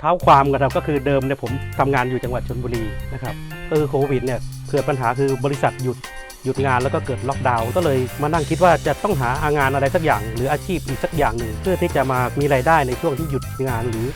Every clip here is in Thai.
เท้าความกันครับก็คือเดิมเนี่ยผมทำงานอยู่จังหวัดชนบุรีนะครับก็คือโควิดเนี่ยเกิดปัญหาคือบริษัทหยุดหยุดงานแล้วก็เกิดล็อกดาวน์ก็เลยมานั่งคิดว่าจะต้องหางานอะไรสักอย่าง หรืออาชีพอีกสักอย่างหนึ่งเพื่อที่จะมามีรายได้ในช่วงที่หยุดงานหรือ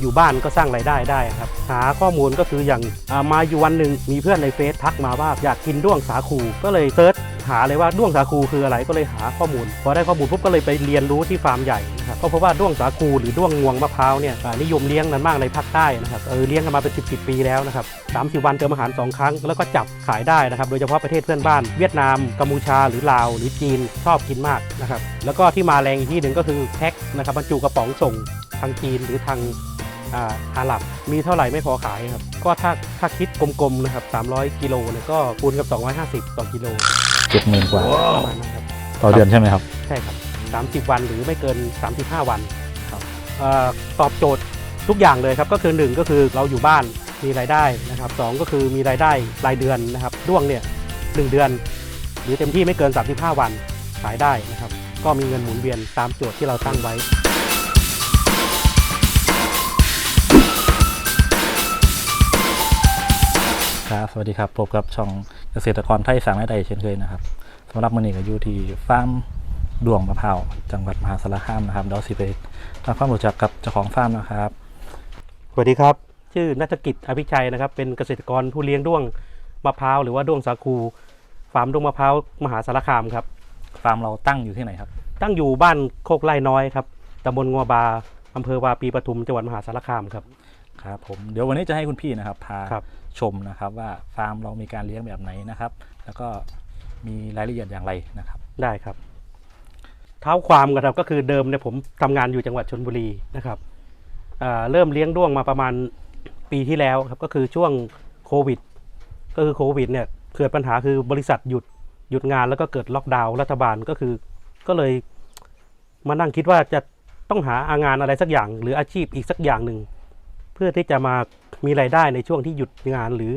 อยู่บ้านก็สร้างรายได้ได้ครับ หาข้อมูลก็คืออย่างามาอยู่วันหนึ่งมีเพื่อนในเฟซทักมาว่าอยากกินด้วงสาคูก็เลยเซิร์ช หาเลยว่าด้วงสาคูคืออะไรก็เลยหาข้อมูลพอได้ข้อมูลปุ๊บก็เลยไปเรียนรู้ที่ฟาร์มใหญ่นะครับก็เพราะว่าด้วงสาคูหรือด้วงงวงมะพร้าวเนี่ยนิยมเลี้ยงนั้นมากในภาคใต้นะครับเออเลี้ยงกันมาเป็น10บปีแล้วนะครับสามสิบวันเติมอาหาร2ครั้ง แล้วก็จับขายได้นะครับโดยเฉพาะประเทศเพื่อนบ้าน เวียดนามกัมพูชาหรือลาว หรือจีนชอบกินมากนะครับแล้วก็ที่มาแรงอีกที่หนึ่งก็คือแพ็คนะครับบรรจุกระป๋องส่งทางจีนหรือทางอาอาหรับมีเท่าไหร่ไม่พอขายครับ ก็ถ้าถ้าคิดกลมๆนะครับ300 กิโลเนี่ยก็คูณกับ 250 ต่อกิโล เจ็ดหมื่นกว่า ประมาณนั้นครับ ต่อเดือนใช่ไหมครับ ใช่ครับ 30 วันหรือไม่เกิน 35 วันครับเอ่อตอบโจทย์ทุกอย่างเลยครับ ก็คือ 1 ก็คือเราอยู่บ้านมีรายได้นะครับสก็คือมีรายได้รายเดือนนะครับด้วงเนี่ยหเดือน หรือเต็มที่ไม่เกิน 35 วันขายได้นะครับ ก็มีเงินหมุนเวียนตามโจทย์ที่เราตั้งไว้ ครับ สวัสดีครับ พบกับช่อง เกษตรกรไทยสร้างรายได้เช่นเคยนะครับสำหรับมื้อนี้ก็อยู่ที่ฟาร์มดวงมะพร้าวจังหวัดมหาสารคามนะครับเดี๋ยวสิไปทำความรู้จักกับเจ้าของฟาร์มนะครับ สวัสดีครับ ชื่อนัฐกิจอภิชัยนะครับ เป็นเกษตรกรผู้เลี้ยงด้วงมะพร้าวหรือว่าด้วงสาคูฟาร์มด้วงมะพร้าวมหาสารคามครับ ฟาร์มเราตั้งอยู่ที่ไหนครับ ตั้งอยู่บ้านโคกไร่น้อยครับตำบลงัวบาอำเภอวาปีปทุมจังหวัดมหาสารคามครับ ครับผมเดี๋ยววันนี้จะให้คุณพี่นะครับพาครับชมนะครับว่าฟาร์มเรามีการเลี้ยงแบบไหนนะครับ แล้วก็มีรายละเอียดอย่างไรนะครับ ได้ครับ เท้าความกันครับก็คือเดิมเนี่ยผมทำงานอยู่จังหวัดชนบุรีนะครับอ่าเริ่มเลี้ยงด้วงมาประมาณปีที่แล้วครับก็คือช่วงโควิด ก็คือโควิดเนี่ยเกิดปัญหาคือบริษัทหยุดหยุดงานแล้วก็เกิดล็อกดาวน์รัฐบาลก็คือ ก็เลยมานั่งคิดว่าจะต้องหางานอะไรสักอย่าง หรืออาชีพอีกสักอย่างหนึ่ง เพื่อที่จะมามีรายได้ในช่วงที่หยุดงานหรือ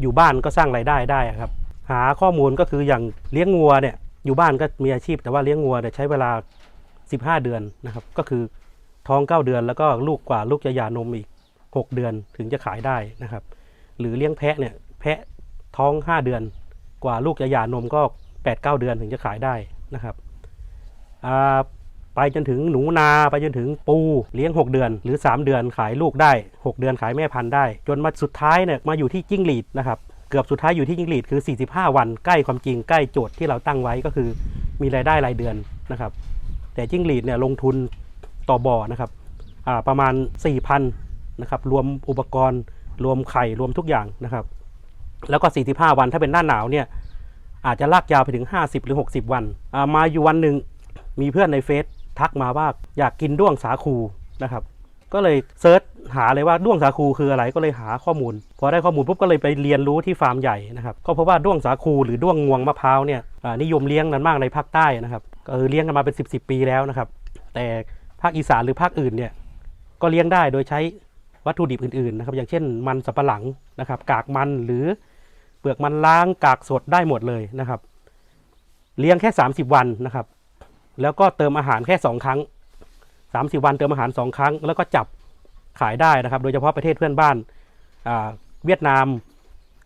อยู่บ้านก็สร้างรายได้ได้ครับ หาข้อมูลก็คืออย่างเลี้ยงงัวเนี่ยอยู่บ้านก็มีอาชีพ แต่ว่าเลี้ยงงัวเนี่ยใช้เวลา 15 เดือนนะครับ ก็คือท้อง 9 เดือนแล้วก็ลูกกว่าลูกจะหย่านมอีก 6 เดือนถึงจะขายได้นะครับ หรือเลี้ยงแพะเนี่ยแพะท้อง 5 เดือน กว่าลูกจะหย่านมก็ 8 9 เดือนถึงจะขายได้นะครับ ไปจนถึงหนูนาไปจนถึงปูเลี้ยง 6 เดือน หรือ 3 เดือนขายลูกได้ 6 เดือนขายแม่พันธุ์ได้ จนมาสุดท้ายเนี่ยมาอยู่ที่จิ้งหรีดนะครับเกือบสุดท้ายอยู่ที่จิ้งหรีดคือ 45 วันใกล้ความจริงใกล้โจทย์ที่เราตั้งไว้ก็คือมีรายได้รายเดือนนะครับ แต่จิ้งหรีดเนี่ยลงทุนต่อบ่อนะครับประมาณ 4,000นะครับรวมอุปกรณ์รวมไข่รวมทุกอย่างนะครับ แล้วก็ 45 วันถ้าเป็นหน้าหนาวเนี่ยอาจจะลากยาวไปถึง 50 หรือ 60 วันอ่ามาอยู่วันหนึ่งมีเพื่อนในเฟซ ทักมาว่าอยากกินด้วงสาคูนะครับก็เลยเซิร์ชหาเลยว่าด้วงสาคูคืออะไรก็เลยหาข้อมูล พอได้ข้อมูลปุ๊บก็เลยไปเรียนรู้ที่ฟาร์มใหญ่นะครับก็เพราะว่าด้วงสาคูหรือด้วงงวงมะพร้าวเนี่ยนิยมเลี้ยงนั้นมากในภาคใต้นะครับก็คือเลี้ยงกันมาเป็น 10บสปีแล้วนะครับ แต่ภาคอีสานหรือภาคอื่นเนี่ยก็เลี้ยงได้โดยใช้วัตถุดิบอื่นๆนะครับอย่างเช่นมันสับปะหลังนะครับ กากมันหรือเปลือกมันล้างกากสดได้หมดเลยนะครับ เลี้ยงแค่ 30 วันนะครับ แล้วก็เติมอาหารแค่ 2 ครั้ง 30 วันเติมอาหาร 2 ครั้ง แล้วก็จับขายได้นะครับ โดยเฉพาะประเทศเพื่อนบ้านาเวียดนาม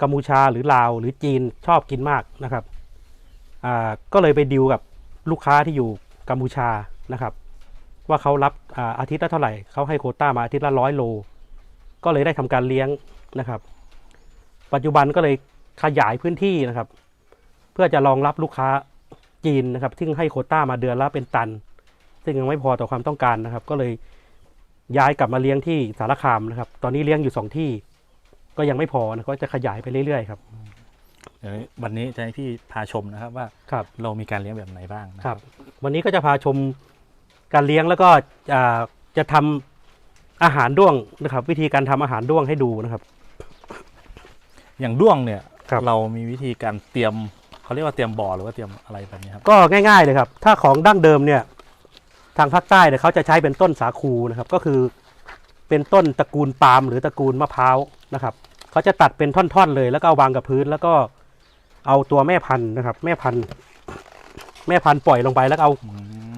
กัมพูชาหรือลาว หรือจีนชอบกินมากนะครับก็เลยไปดิวกับลูกค้าที่อยู่กัมพูชานะครับ ว่าเขารับอาอาทิตย์ละเท่าไหร่เขาให้โคต้ามาอาทิตย์ละร้อยโล ก็เลยได้ทำการเลี้ยงนะครับ ปัจจุบันก็เลยขยายพื้นที่นะครับ เพื่อจะรองรับลูกค้า จีนนะครับซึ่งให้โควต้ามาเดือนละเป็นตัน ซึ่งยังไม่พอต่อความต้องการนะครับ ก็เลยย้ายกลับมาเลี้ยงที่สารคามนะครับ ตอนนี้เลี้ยงอยู่สองที่ ก็ยังไม่พอนะก็จะขยายไปเรื่อยๆครับเดี๋ยววันนี้จะให้พี่พาชมนะครับว่าครับเรามีการเลี้ยงแบบไหนบ้างนะคครัรับบวันนี้ก็จะพาชมการเลี้ยงแล้วก็อ่าจะทำอาหารด้วงนะครับ วิธีการทำอาหารด้วงให้ดูนะครับ อย่างด้วงเนี่ยครับ เรามีวิธีการเตรียม เขาเรียกว่าเตรียมบ่อหรือว่าเตรียมอะไรแบบนี้ครับก็ง่ายๆเลยครับ ถ้าของดั้งเดิมเนี่ยทางภาคใต้เนี่ยเขาจะใช้เป็นต้นสาคูนะครับก็คือเป็นต้นตระกูลปาล์มหรือตระกูลมะพร้าวนะครับเขาจะตัดเป็นท่อนๆเลยแล้วก็เอาวางกับพื้น แล้วก็เอาตัวแม่พันธุ์นะครับ แม่พันธุ์แม่พันธุ์ปล่อยลงไปแล้วก็เอา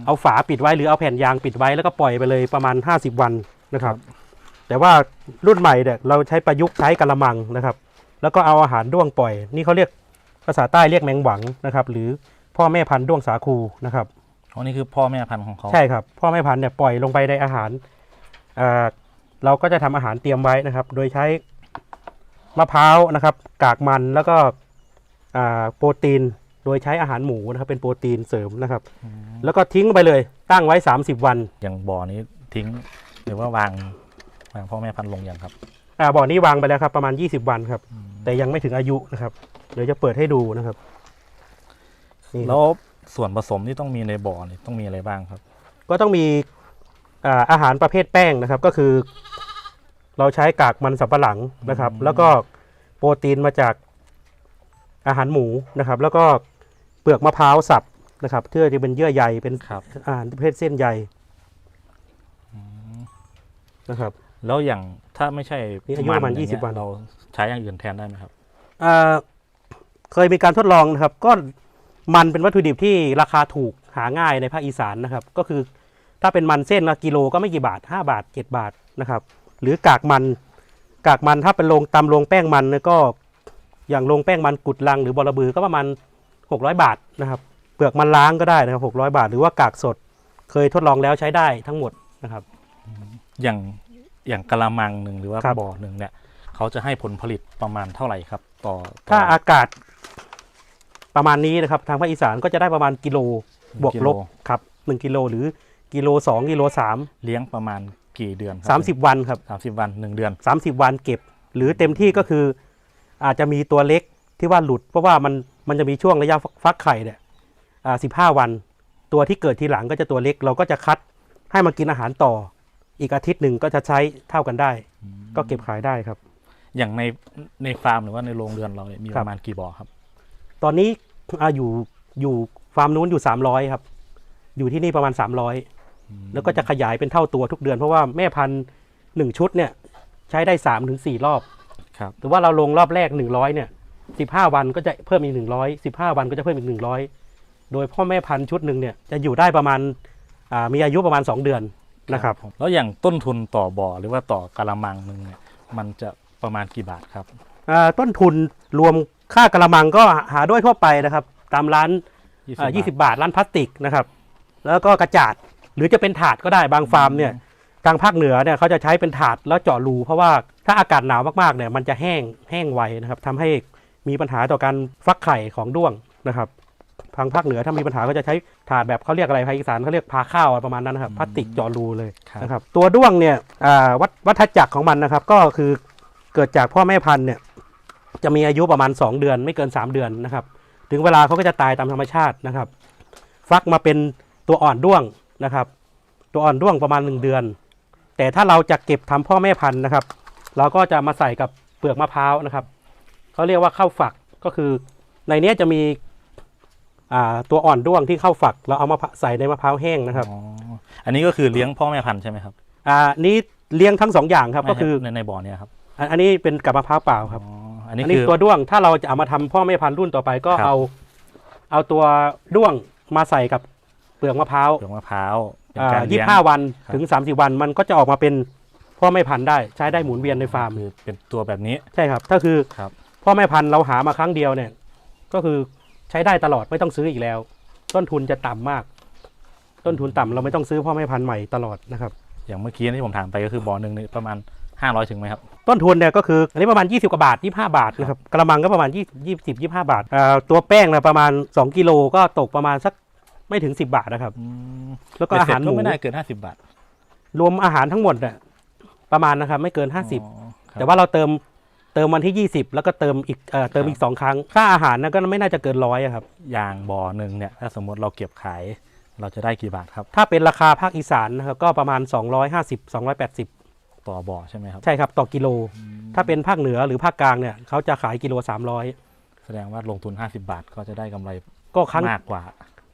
เอาฝาปิดไว้หรือเอาแผ่นยางปิดไว้แล้วก็ปล่อยไปเลยประมาณ 50 วันนะครับ แต่ว่ารุ่นใหม่เนี่ยเราใช้ประยุกต์ใช้กระมังนะครับ แล้วก็เอาอาหารด้วงปล่อย นี่เขาเรียก ภาษาใต้เรียกแมงหวังนะครับ หรือพ่อแม่พันธุ์ด้วงสาคูนะครับอ๋อนี่คือพ่อแม่พันธุ์ของเขาใช่ครับ พ่อแม่พันธุ์เนี่ยปล่อยลงไปในอาหารเอ่อเราก็จะทำอาหารเตรียมไว้นะครับ โดยใช้มะพร้าวนะครับ กากมันแล้วก็อ่าโปรตีนโดยใช้อาหารหมูนะครับ เป็นโปรตีนเสริมนะครับ แล้วก็ทิ้งไปเลยตั้งไว้ 30 วัน อย่างบ่อนี้ทิ้งหรือว่าวางวางพ่อแม่พันธุ์ลงยังครับอ่าบ่อนี้วางไปแล้วครับประมาณ 20 วันครับ แต่ยังไม่ถึงอายุนะครับ เดี๋ยวจะเปิดให้ดูนะครับนี่แล้วส่วนผสมที่ต้องมีในบ่อนี่ต้องมีอะไรบ้างครับ ก็ต้องมีอ่าอาหารประเภทแป้งนะครับ ก็คือ เราใช้กากมันสับปะหลังนะครับอืมแล้วก็โปรตีนมาจากอาหารหมูนะครับ แล้วก็เปลือกมะพร้าวสับนะครับเพื่อจะเป็นเยื่อใยเป็นครับ อาหารประเภทเส้นใยนะครับ แล้วอย่างถ้าไม่ใช่นี่อายุประมาณอย่งเงี้20วัน เราใช้อย่างอื่นแทนได้ไหมครับ อ่า เคยมีการทดลองนะครับ ก็มันเป็นวัตถุดิบที่ราคาถูกหาง่ายในภาคอีสานนะครับ ก็คือถ้าเป็นมันเส้นละกิโลก็ไม่กี่บาท 5 บาท 7 บาทนะครับ หรือกากมันกากมันถ้าเป็นโรงตำโรงแป้งมันเนี่ยก็อย่างโรงแป้งมันกุดลังหรือบอระบือก็ประมาณ 600 บาทนะครับเปลือกมันล้างก็ได้นะครับ600 บาท หรือว่ากากสดเคยทดลองแล้วใช้ได้ทั้งหมดนะครับ อย่างอย่างกะละมังหนึ่งหรือว่าครับบ่อหนึ่งเนี่ยเขาจะให้ผลผลิตประมาณเท่าไหร่ครับ ต่อต่อถ้าอากาศ ประมาณนี้นะครับทางภาคอีสานก็จะได้ประมาณกิโลบวกกิลโลบครับหนึ่งกิโลหรือกิโลสองกิโลสามเลี้ยงประมาณกี่เดือนครัสามสิบวันครับสามสิบวันหนึ่งเดือนสามสิบวันเก็บ หรือเต็มที่ก็คือ อาจจะมีตัวเล็กที่ว่าหลุด เพราะว่ามันมันจะมีช่วงระยะฟักไข่เนี่ยอ่าสิบห้าวัน ตัวที่เกิดทีหลังก็จะตัวเล็กเราก็จะคัดให้มันกินอาหารต่อ อีกอาทิตย์หนึ่งก็จะใช้เท่ากันได้ ก็เก็บขายได้ครับ อย่างในในฟาร์มหรือว่าในโรงเรือนเราเนี่ยมีคปรับระมาณกี่บ่อครับ ตอนนี้ อาอยู่อยู่ฟาร์มนู้นอยู่สามร้อยครับ อยู่ที่นี่ประมาณสามร้อยแล้วก็จะขยายเป็นเท่าตัวทุกเดือนเพราะว่าแม่พันธุ์หนึ่งชุดเนี่ยใช้ได้สามถึงสี่รอบครับหรือว่าเราลงรอบแรกหนึ่งร้อยเนี่ยสิบห้าวันก็จะเพิ่มอีกหนึ่งร้อยสิบห้าวันก็จะเพิ่มอีกหนึ่งร้อยโดยพ่อแม่พันธุ์ชุดหนึ่งเนี่ยจะอยู่ได้ประมาณอ่ามีอายุประมาณสองเดือนนะครับผมแล้วอย่างต้นทุนต่อบ่อหรือว่าต่อกะละมังหนึ่งเนี่ยมันจะประมาณกี่บาทครับอ่าต้นทุนรวม ค่ากระมังก็หาด้วยทั่วไปนะครับ ตามร้าน20อ่าบาท20บาทร้านพลาสติกนะครับ แล้วก็กระจาดหรือจะเป็นถาดก็ได้บางฟาร์มเนี่ยทางภาคเหนือเนี่ยเขาจะใช้เป็นถาดแล้วเจาะรูเพราะว่าถ้าอากาศหนาวมากๆเนี่ยมันจะแห้งแห้งไวนะครับทำให้มีปัญหาต่อการฟักไข่ของด้วงนะครับทางภาคเหนือถ้ามีปัญหาก็จะใช้ถาดแบบเขาเรียกอะไรภาคอีสานเขาเรียกพาข้าวอะไรประมาณนั้นนะครับพลาสติกเจาะรูเลยครับนะครับตัวด้วงเนี่ยอ่าวัฏวัฏจักรของมันนะครับ ก็คือเกิดจากพ่อแม่พันธุ์เนี่ย จะมีอายุประมาณ 2 เดือนไม่เกิน 3 เดือนนะครับ ถึงเวลาเขาก็จะตายตามธรรมชาตินะครับ ฟักมาเป็นตัวอ่อนด้วงนะครับ ตัวอ่อนด้วงประมาณ 1 เดือน แต่ถ้าเราจะเก็บทำพ่อแม่พันธุ์นะครับ เราก็จะมาใส่กับเปลือกมะพร้าวนะครับเขาเรียกว่าข้าวฝักก็คือในเนี้ยจะมีอ่าตัวอ่อนด้วงที่เข้าฝัก เราเอามาใส่ในมะพร้าวแห้งนะครับอ๋ออันนี้ก็คือเลี้ยงพ่อแม่พันธุ์ใช่ไหมครับ อ่านี้เลี้ยงทั้งสองอย่างครับก็คือในในบ่อเนี่ยครับ อันอันนี้เป็นกับมะพร้าวเปล่าครับ อ๋ออัอันนนี้นี้คือตัวด้วงถ้าเราจะเอามาทำพ่อแม่พันธุ์รุ่นต่อไปก็ครับ เอา เอาตัวด้วงมาใส่กับเปลือกมะพร้าวเปลือกมะพร้าวเป็นการยี่เลี้ยง ห้าวันครับ ถึงสามสิบวันมันก็จะออกมาเป็นพ่อแม่พันธุ์ได้ใช้ได้หมุนเวียนในฟาร์มคือเป็นตัวแบบนี้ใช่ครับถ้าคือครับพ่อแม่พันธุ์เราหามาครั้งเดียวเนี่ย ก็คือใช้ได้ตลอดไม่ต้องซื้ออีกแล้ว ต้นทุนจะต่ำมาก ต้นทุนต่ำเราไม่ต้องซื้อพ่อแม่พันธุ์ใหม่ตลอดนะครับ อย่างเมื่อกี้ที่ผมถามไปก็คือบ่อหนึ่งนี่ประมาณ 500 ถึงไหมครับ ต้นทุนเนี่ยก็คืออันนี้ประมาณ 20 กว่าบาท 25 บาทนะครับกระมังก็ประมาณ 20 20 25 บาทอ่าตัวแป้งนะประมาณ 2 กิโลก็ตกประมาณสักไม่ถึง 10 บาทนะครับ แล้วก็อาหารหก็มูไม่ได้เกิน 50 บาท รวมอาหารทั้งหมดเนี่ยประมาณนะครับไม่เกิน 50อ๋อครับแต่ว่าเราเติมเติมวันที่ 20 แล้วก็เติมอีกเอ่อเติมอีก2ครั้ง ค่าอาหารนะก็ไม่น่าจะเกินร้อยอะครับ อย่างบ่อหนึ่งเนี่ยถ้าสมมติเราเก็บขายเราจะได้กี่บาทครับ ถ้าเป็นราคาภาคอีสานนะครับก็ประมาณ 250 280 ต่อบ่อใช่ไหมครับ ใช่ครับต่อกิโล ถ้าเป็นภาคเหนือหรือภาคกลางเนี่ยเขาจะขายกิโล 300 แสดงว่าลงทุน 50 บาทก็จะได้กำไรก็ครั้งมากกว่า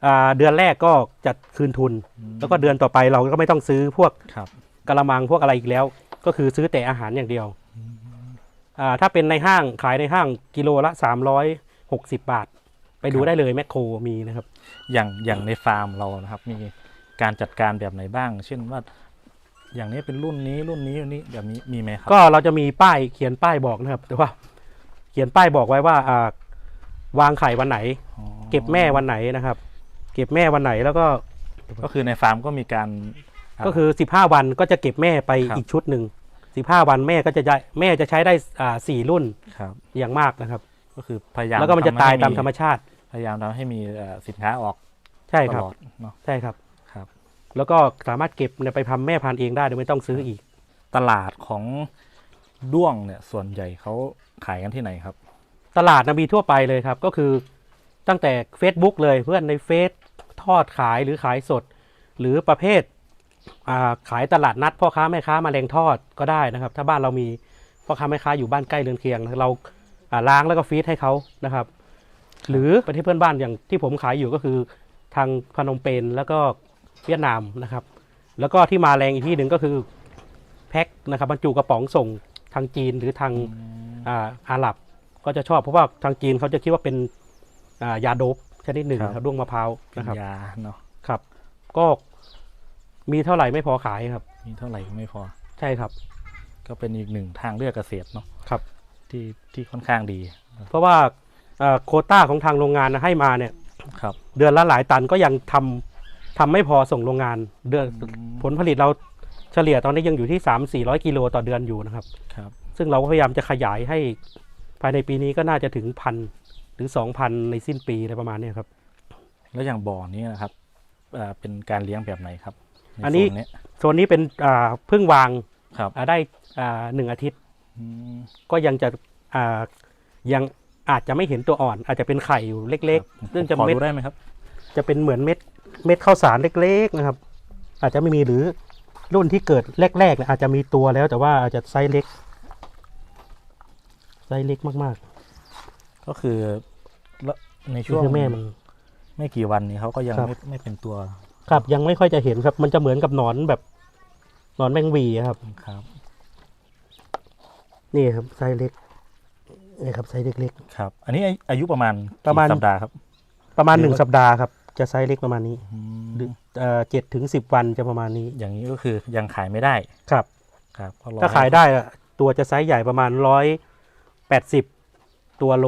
อ่าเดือนแรกก็จะคืนทุน แล้วก็เดือนต่อไปเราก็ไม่ต้องซื้อพวกครับกระมังพวกอะไรอีกแล้ว ก็คือซื้อแต่อาหารอย่างเดียวอ่าถ้าเป็นในห้างขายในห้างกิโลละ 360 บาท ไปดูครับได้เลยแมคโครมีนะครับ อย่างอย่างในฟาร์มเรานะครับ มีการจัดการแบบไหนบ้าง เช่นว่า อย่างนี้เป็นรุ่นนี้รุ่นนี้รุ่นนี้แบบนี้มีไหมครับ ก็เราจะมีป้ายเขียนป้ายบอกนะครับ แต่ว่า เขียนป้ายบอกไว้ว่าอ่าวางไข่วันไหน อ๋อเก็บแม่วันไหนนะครับ เก็บแม่วันไหนแล้วก็ ก็คือในฟาร์มก็มีการ ก็คือ 15 วันก็จะเก็บแม่ไปครับ อีกชุดหนึ่ง15 วันแม่ก็จะได้แม่จะใช้ได้อ่าสี่รุ่นครับ อย่างมากนะครับ ก็คือพยายามแล้วก็มันจะทำให้ตายตามมีธรรมชาติ พยายามทำให้มีเอ่อสินค้าออกใช่ตครับลอดเนาะใช่ครับครับ แล้วก็สามารถเก็บเนี่ยไปทำแม่พันธุ์เองได้โดยไม่ต้องซื้ออีก ตลาดของด้วงเนี่ยส่วนใหญ่เขาขายกันที่ไหนครับ ตลาดนะมีทั่วไปเลยครับ ก็คือตั้งแต่ Facebook เลยเพื่อนในเฟซทอดขายหรือขายสด หรือประเภทอ่าขายตลาดนัดพ่อค้าแม่ค้ามาแรงทอดก็ได้นะครับ ถ้าบ้านเรามีพ่อค้าแม่ค้าอยู่บ้านใกล้เรือนเคียง เราอ่าล้างแล้วก็ฟีดให้เขานะครับ หรือประเทศเพื่อนบ้านอย่างที่ผมขายอยู่ก็คือทางพนมเปญแล้วก็ เวียดนามนะครับ แล้วก็ที่มาแรงอีกที่หนึ่งก็คือแพ็คนะครับบรรจุกระป๋องส่งทางจีนหรือทางอ่าอาหรับก็จะชอบเพราะว่าทางจีนเขาจะคิดว่าเป็นอ่ายาโดบชนิดหนึ่งครับ ครับด้วงมะพร้าวนะครับยาเนาะครับ ก็มีเท่าไหร่ไม่พอขายครับ มีเท่าไหร่ก็ไม่พอ ใช่ครับ ก็เป็นอีกหนึ่งทางเลือกเกษตรเนาะครับ ที่ที่ค่อนข้างดีเพราะว่าเอ่อโควต้าของทางโรงงานนะให้มาเนี่ย ครับ เดือนละหลายตันก็ยังทำ ทำไม่พอส่งโรงงานเดือนผลผลิตเราเฉลี่ยตอนนี้ยังอยู่ที่ 3 4 0 0 กิโลต่อเดือนอยู่นะครับ ครับ ซึ่งเราก็พยายามจะขยายให้ภายในปีนี้ก็น่าจะถึงพันหรือ 2,000 ในสิ้นปีอะไรประมาณเนี้ยครับ แล้วอย่างบ่อนี้นะครับเอ่อเป็นการเลี้ยงแบบไหนครับใอันนี้ โซเนี้ยโซนนี้เป็นอ่าเพึ่งวางครับอ่าได้อ่าหนึ่งอาทิตย์อืมก็ยังจะอ่ายังอาจจะไม่เห็นตัวอ่อน อาจจะเป็นไข่อยู่เล็กครับๆซึ่งจะขอเม็ด ดูได้ไหมครับ จะเป็นเหมือนเม็ด เม็ดข้าวสารเล็กๆนะครับ อาจจะไม่มีหรือรุ่นที่เกิดแรกๆเนี่ยอาจจะมีตัวแล้วแต่ว่าอาจจะไซส์เล็กไซส์เล็กมากก็คือแล้วในๆช่วงคือแม่มัน ไม่กี่วันนี้เขาก็ยังครับ ไม่ไม่เป็นตัวครับยังไม่ค่อยจะเห็นครับ มันจะเหมือนกับหนอนแบบหนอนแมงหวีอะครับ ครับนี่ครับไซส์เล็กนี่ครับไซส์เล็ก ครับ อันนี้อาอายุประมาณประมาณ กี่สัปดาห์ครับ ๆ ประมาณหหรือนึ่งว่าสัปดาห์ครับ จะไซส์เล็กประมาณนี้อืมหรือเอ่อเจ็ดถึงสิบวันจะประมาณนี้ อย่างนี้ก็คือยังขายไม่ได้ครับครับก็รอถ้าขายได้อะตัวจะไซส์ใหญ่ประมาณร้อยแปดสิบตัวโล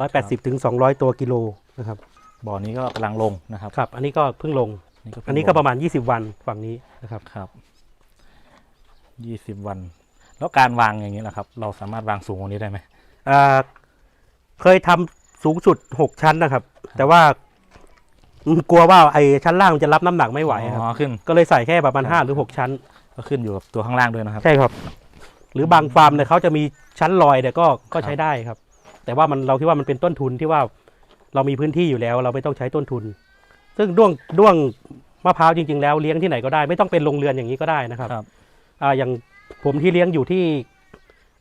ร้อยแปดสิบถึงสองร้อยตัวกิโลนะครับบ่อนี้ก็กำลังลงนะครับครับ อันนี้ก็เพิ่งลงนี่เพิ่งอันนี้ก็ลงประมาณยี่สิบวันฝั่งนี้นะครับครับยี่สิบวัน แล้วการวางอย่างนี้แหละครับ เราสามารถวางสูงกว่านี้ได้ไหมอ่าเคยทำสูงสุดหกชั้นนะครับ แต่ว่าอืม กลัวว่าไอ้ชั้นล่างมันจะรับน้ำหนักไม่ไหวครับ อ๋อขึ้น ก็เลยใส่แค่ประมาณครับห้าหรือหกชั้น ก็ขึ้นอยู่กับตัวข้างล่างด้วยนะครับ ใช่ครับ หรือบางฟาร์มเนี่ยเขาจะมีชั้นลอยเนี่ยก็ก็ใช้ได้ครับ แต่ว่ามันเราคิดว่ามันเป็นต้นทุนที่ว่าเรามีพื้นที่อยู่แล้ว เราไม่ต้องใช้ต้นทุน ซึ่งด้วงด้วงมะพร้าวจริง ๆ แล้วเลี้ยงที่ไหนก็ได้ไม่ต้องเป็นโรงเรือนอย่างนี้ก็ได้นะครับครับ อ่าอย่างผมที่เลี้ยงอยู่ที่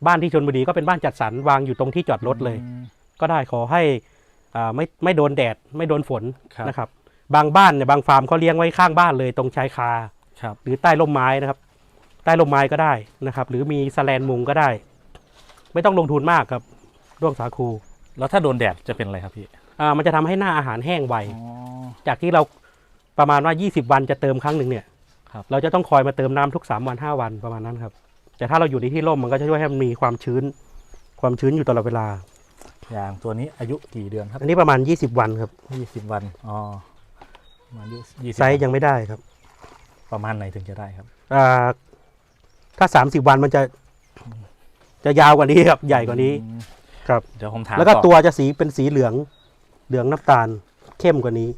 บ้านที่ชนบุรีก็เป็นบ้านจัดสรรวางอยู่ตรงที่จอดรถเลยอืมก็ได้ขอให้อ่า ไม่ไม่โดนแดดไม่โดนฝนครับนะครับ บางบ้านเนี่ยบางฟาร์มเขาเลี้ยงไว้ข้างบ้านเลยตรงชายคาครับหรือใต้ร่มไม้นะครับ ใต้ร่มไม้ก็ได้นะครับ หรือมีสแลนมุงก็ได้ ไม่ต้องลงทุนมากครับด้วงสาคู แล้วถ้าโดนแดดจะเป็นอะไรครับพี่อ่ามันจะทำให้หน้าอาหารแห้งไวอ๋อจากที่เราประมาณว่า 20 วันจะเติมครั้งหนึ่งเนี่ยครับเราจะต้องคอยมาเติมน้ำทุก 3 วัน 5 วันประมาณนั้นครับ แต่ถ้าเราอยู่ในที่ร่มมันก็จะช่วยให้มันมีความชื้น ความชื้นอยู่ตลอดเวลา อย่างตัวนี้อายุกี่เดือนครับอันนี้ประมาณ 20 วันครับยี่สิบวันอ๋อประมาณยี่สิบไซส์ยังไม่ได้ครับประมาณไหนถึงจะได้ครับอ่าถ้า 30 วันมันจะ จะยาวกว่านี้ครับใหญ่กว่านี้อืมครับ เดี๋ยวผมถามแล้วก็ต่อตัวจะสีเป็นสีเหลือง เหลืองน้ำตาลเข้มกว่านี้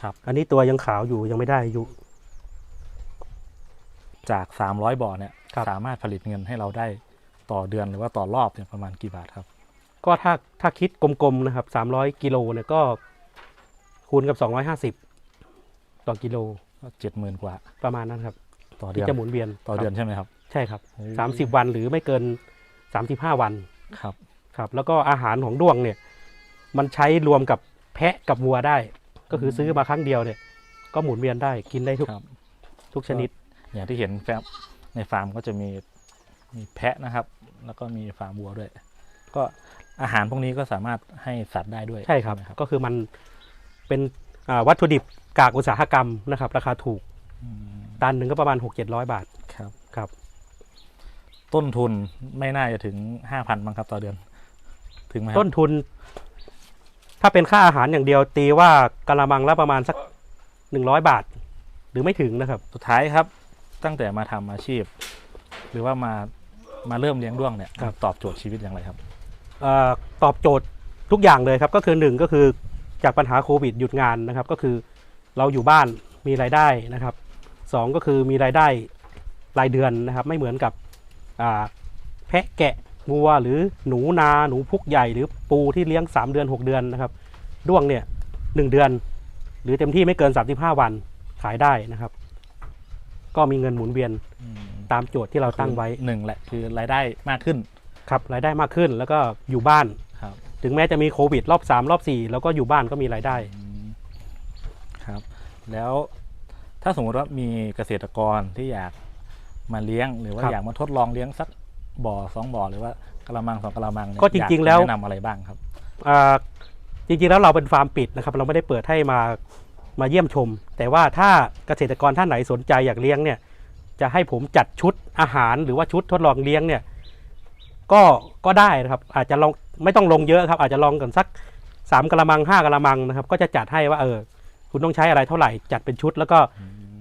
ครับ อันนี้ตัวยังขาวอยู่ยังไม่ได้อายุ จากสามร้อยบ่อเนี่ยครับ สามารถผลิตเงินให้เราได้ต่อเดือนหรือว่าต่อรอบเนี่ยประมาณกี่บาทครับ ก็ถ้าถ้าคิดกลมๆนะครับ 300 กิโลเนี่ยก็คูณกับ 250 ต่อกิโลก็เจ็ดหมื่นกว่า ประมาณนั้นครับ ต่อเดืที่อนจะหมุนเวียนต่อเดือนครับใช่ไหมครับ ใช่ครับ โอ้สามสิบวันหรือไม่เกิน 35 วันครับ ครับ แล้วก็อาหารของด้วงเนี่ย มันใช้รวมกับแพะกับวัวได้ ก็คือซื้อมาครั้งเดียวเนี่ย ก็หมุนเวียนได้กินได้ทุกครับ ทุกชนิด อย่างที่เห็นแฟมในฟาร์มก็จะมีมีแพะนะครับ แล้วก็มีฟาร์มวัวด้วย ก็ อาหารพวกนี้ก็สามารถให้สัตว์ได้ด้วยใช่ครับไหมครับก็คือมันเป็นอ่าวัตถุดิบกากอุตสาหกรรมนะครับ ราคาถูกอืมตันหนึ่งก็ประมาณ 6 7 0 0 บาทคครับครับ ต้นทุนไม่น่าจะถึงห้าพันบ้างครับต่อเดือน ถึงไหมครับต้นทุน ถ้าเป็นค่าอาหารอย่างเดียวตีว่ากะละมังละประมาณสักหนึ่งร้อยบาท หรือไม่ถึงนะครับ สุดท้ายครับ ตั้งแต่มาทำอาชีพ หรือว่ามามาเริ่มเลี้ยงด้วงเนี่ยครับตอบโจทย์ชีวิตอย่างไรครับเออ ตอบโจทย์ทุกอย่างเลยครับก็คือหนึ่งก็คือจากปัญหาโควิดหยุดงานนะครับ ก็คือเราอยู่บ้านมีรายได้นะครับสองก็คือมีรายได้รายเดือนนะครับ ไม่เหมือนกับอ่าแพะแกะงัวหรือหนูนาหนูพุกใหญ่หรือปูที่เลี้ยง 3 เดือน 6 เดือนนะครับด้วงเนี่ยหเดือน หรือเต็มที่ไม่เกิน 35 วันขายได้นะครับ ก็มีเงินหมุนเวียนตามโจทย์ที่เราตั้งไว้หนึ่งแหละคือรายได้มากขึ้น ครับรายได้มากขึ้นแล้วก็อยู่บ้าน ครับถึงแม้จะมีโควิด รอบ 3 รอบ 4 แล้วก็อยู่บ้านก็มีรายได้ครับ แล้วถ้าสมมติว่ามีเกษตรกรที่อยากมาเลี้ยง หรือว่าครับอยากมาทดลองเลี้ยงสักบ่อสองบ่อหรือว่ากระมังสองกระมังเนี่ยก็จริงๆอยาแล้ว แนะนำอะไรบ้างครับ อ่าจริงๆแล้วเราเป็นฟาร์มปิดนะครับ เราไม่ได้เปิดให้มามาเยี่ยมชม แต่ว่าถ้าเกษตรกรท่านไหนสนใจอยากเลี้ยงเนี่ยจะให้ผมจัดชุดอาหารหรือว่าชุดทดลองเลี้ยงเนี่ย ก็ก็ได้นะครับ อาจจะลองไม่ต้องลงเยอะครับ อาจจะลองกันสักสามกะละมังห้ากะละมังนะครับ ก็จะจัดให้ว่าเออ คุณต้องใช้อะไรเท่าไหร่จัดเป็นชุด แล้วก็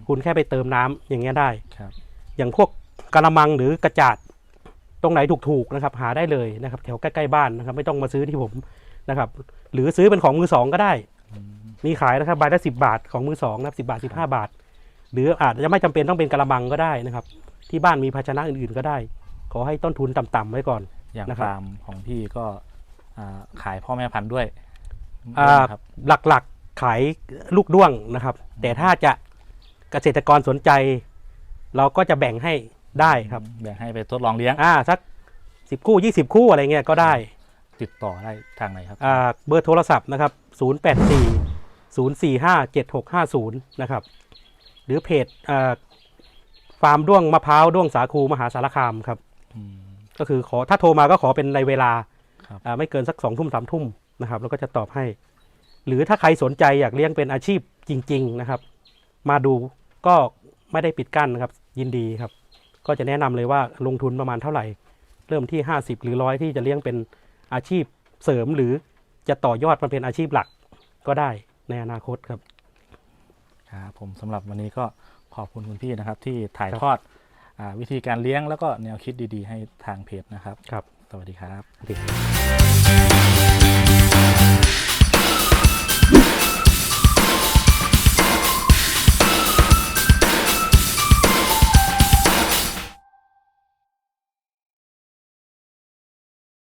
คุณแค่ไปเติมน้ำอย่างเงี้ยได้ครับ อย่างพวกกะละมังหรือกระจาดตรงไหนถูกๆนะครับ หาได้เลยนะครับ แถวใกล้ๆบ้านนะครับ ไม่ต้องมาซื้อที่ผมนะครับ หรือซื้อเป็นของมือสองก็ได้ มีขายนะครับใบละสิบาทของมือสองนะครับสิบาทสิบห้าบาท หรืออาจจะไม่จำเป็นต้องเป็นกะละมังก็ได้นะครับ ที่บ้านมีภาชนะอื่นๆก็ได้ข อให้ต้นทุนต่ำๆไว้ก่อน อย่างนะครับ ฟาร์มของพี่ก็อ่าขายพ่อแม่พันธุ์ด้วยอ่าครับ หลักๆขายลูกด้วงนะครับ แต่ถ้าจะเกษตรกรสนใจ เราก็จะแบ่งให้ได้ครับแบ่งให้ไปทดลองเลี้ยง อ่าสักสิบคู่ยี่สิบคู่อะไรเงี้ยก็ได้ติดต่อได้ทางไหนครับ อ่าเบอร์โทรศัพท์นะครับ 0 8 4 0 4 5 7 6 5 0 นะครับ หรือเพจอ่าฟาร์มด้วงมะพร้าวด้วงสาคูมหาสารคามครับอืม ก็คือขอถ้าโทรมาก็ขอเป็นในเวลาครับอ่าไม่เกินสักสองทุ่มสามทุ่มนะครับแล้วก็จะตอบให้ หรือถ้าใครสนใจอยากเลี้ยงเป็นอาชีพจริง ๆนะครับ มาดูก็ไม่ได้ปิดกั้นนะครับ ยินดีครับ ก็จะแนะนำเลยว่าลงทุนประมาณเท่าไหร่ เริ่มที่ 50 หรือร้อยที่จะเลี้ยงเป็นอาชีพเสริมหรือจะต่อยอดมาเป็นอาชีพหลักก็ได้ในอนาคตครับครับผมสำหรับวันนี้ก็ขอบคุณคุณพี่นะครับ ที่ถ่ายครับทอดอา วิธีการเลี้ยงแล้วก็แนวคิดดีๆ ให้ทางเพจนะครับ ครับ สวัสดีครับ สวัสดีครับ